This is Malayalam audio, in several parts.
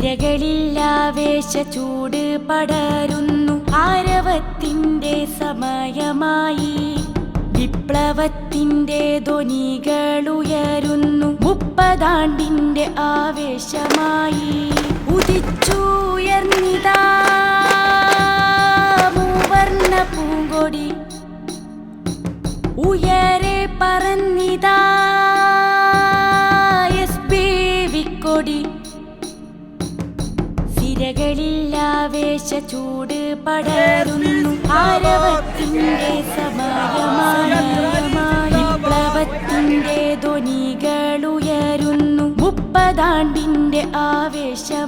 സിരകളില്ലാവേശ ചൂട് പടരുന്നു. ആരവത്തിന്റെ സമയമായി വിപ്ലവത്തിന്റെ ധ്വനികളുയരുന്നു. മുപ്പതാണ്ടിന്റെ ആവേശമായി ഉദിച്ചുയർന്നിതാ മൂവർണ പൂങ്കൊടി. ഉയരെ പറന്നിതാ എസ് ബി വിക്കൊടി സിരകളില്ലാവേശ ചൂട് പടരുന്നു. ആരവത്തിന്റെ സമയമായി വിപ്ലവത്തിന്റെ ധ്വനികളുയരുന്നു മുപ്പതാണ്ടിന്റെ ആവേശമായേശമായി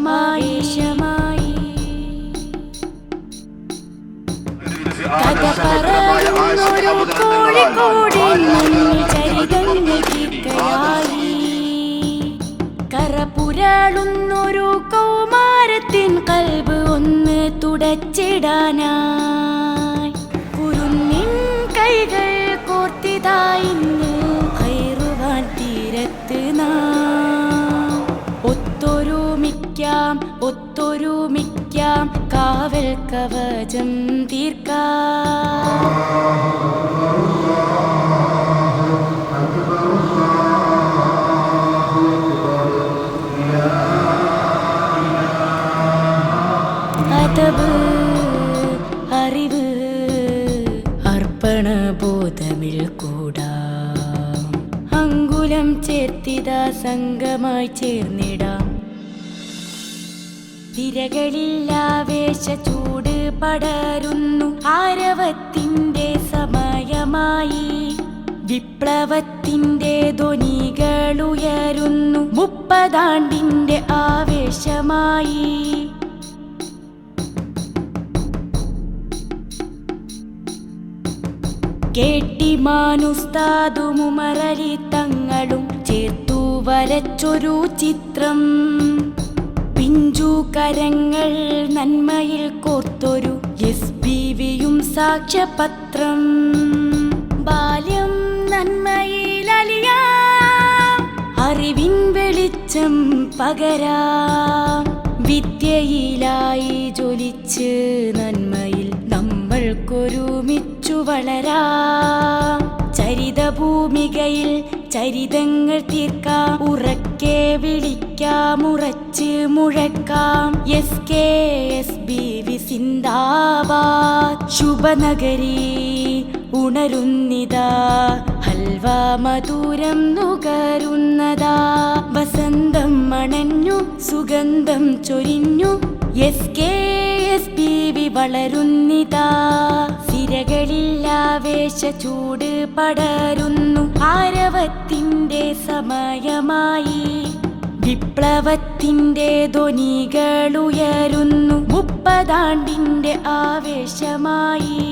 കഥ പറയുന്നൊരു കോഴിക്കോടിൽ ചരിതങ്ങൾ തുടച്ചിടാനായി കുരുന്നിൻ കൈകൾ കോർത്തിതായിന്ന് കയറുവാൻ തീരത്ത് നാം. ഒത്തൊരുമിക്കാം ഒത്തൊരുമിക്കാം. കാവൽ കവചം തീർക്കാം. അർപ്പണബോധമിൽ കൂടാം അങ്കുലം ചേർത്തിതാ സംഘമായി ചേർന്നിടാം. തിരകളില്ലാവേശ ചൂട് പടരുന്നു ആരവത്തിന്റെ സമയമായി. വിപ്ലവത്തിന്റെ ധ്വനികളുയരുന്നു മുപ്പതാണ്ടിന്റെ ആവേശമായി. കേട്ടിമാനുസ്താതുമുമറലി തങ്ങളും ചേർത്തു വരച്ചൊരു ചിത്രം. പിഞ്ചു കരങ്ങൾ നന്മയിൽ കോർത്തൊരു എസ് പി വിയും സാക്ഷ്യപത്രം. ബാല്യം നന്മയിൽ അലിയ അറിവിൻ വെളിച്ചം പകരാ. വിദ്യയിലായി ജ്വലിച്ച് നന്മയിൽ നമ്മൾക്കൊരുമിച്ചു വളരാം. ചരിതഭൂമികയിൽ ചരിതങ്ങൾ തീർക്കാം. ഉറക്കെ വിളിക്കാം ഉറച്ച് മുഴക്കാം. S K S B V സിന്ദാബാദ്. ശുഭനഗരി ഉണരുന്നിതാ. ഹൽവ മധുരം നുകരുന്നതാ. വസന്തം മണഞ്ഞു സുഗന്ധം ചൊരിഞ്ഞു. S K വളരുന്നിതാ. സിരകളില്ലാവേശ ചൂട് പടരുന്നു. ആരവത്തിന്റെ സമയമായി വിപ്ലവത്തിന്റെ ധ്വനികളുയരുന്നു മുപ്പതാണ്ടിന്റെ ആവേശമായി